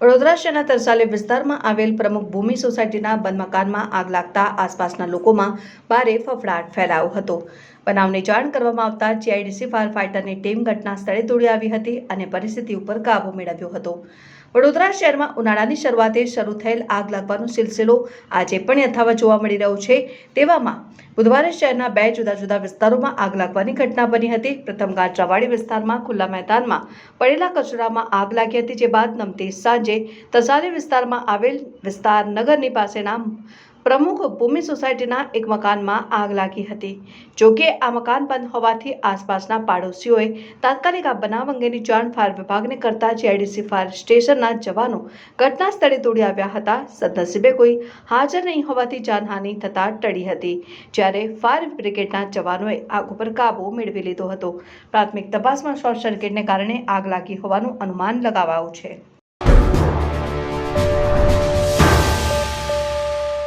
વડોદરા શહેરના તરસાલી વિસ્તારમાં આવેલ પ્રમુખ ભૂમિ સોસાયટીના બંધ મકાનમાં આગ લાગતા આસપાસના લોકોમાં ભારે ફફડાટ ફેલાયો હતો. બનાવની જાણ કરવામાં આવતા જીઆઈડીસી ફાયર ફાઇટરની ટીમ ઘટના સ્થળે દોડી આવી હતી અને પરિસ્થિતિ ઉપર કાબૂ મેળવ્યો હતો. વડોદરા શહેરમાં ઉનાળાની શરૂઆતે શરૂ થયેલ આગ લાગવાનો સિલસિલો આજે પણ યથાવત જોવા મળી રહ્યો છે. તેવામાં બુધવારે શહેરના બે જુદા જુદા વિસ્તારોમાં આગ લાગવાની ઘટના બની હતી. પ્રથમ ગાજરાવાડી વિસ્તારમાં, ખુલ્લા મેદાનમાં પડેલા કચરામાં આગ લાગી હતી, જે બાદ નમતી સાંજે તસારી વિસ્તારમાં આવેલ વિસ્તાર નગરની પાસેના પ્રમુખ ભૂમિ સોસાયટીના એક મકાનમાં આગ લાગી હતી. જો કે આ મકાન બંધ હોવાથી આસપાસના પાડોશીઓએ તાત્કાલિક આ બનાવ અંગેની જાણ ફાયર વિભાગને કરતા જીઆઈડીસી ફાયર સ્ટેશનના જવાનો ઘટના સ્થળે દોડી આવ્યા હતા. સદનસીબે કોઈ હાજર નહીં હોવાથી જાનહાનિ થતાં ટળી હતી. જ્યારે ફાયર બ્રિગેડના જવાનોએ આગ ઉપર કાબુ મેળવી લીધો હતો. પ્રાથમિક તપાસમાં શોર્ટ સર્કિટને કારણે આગ લાગી હોવાનું અનુમાન લગાવાયું છે.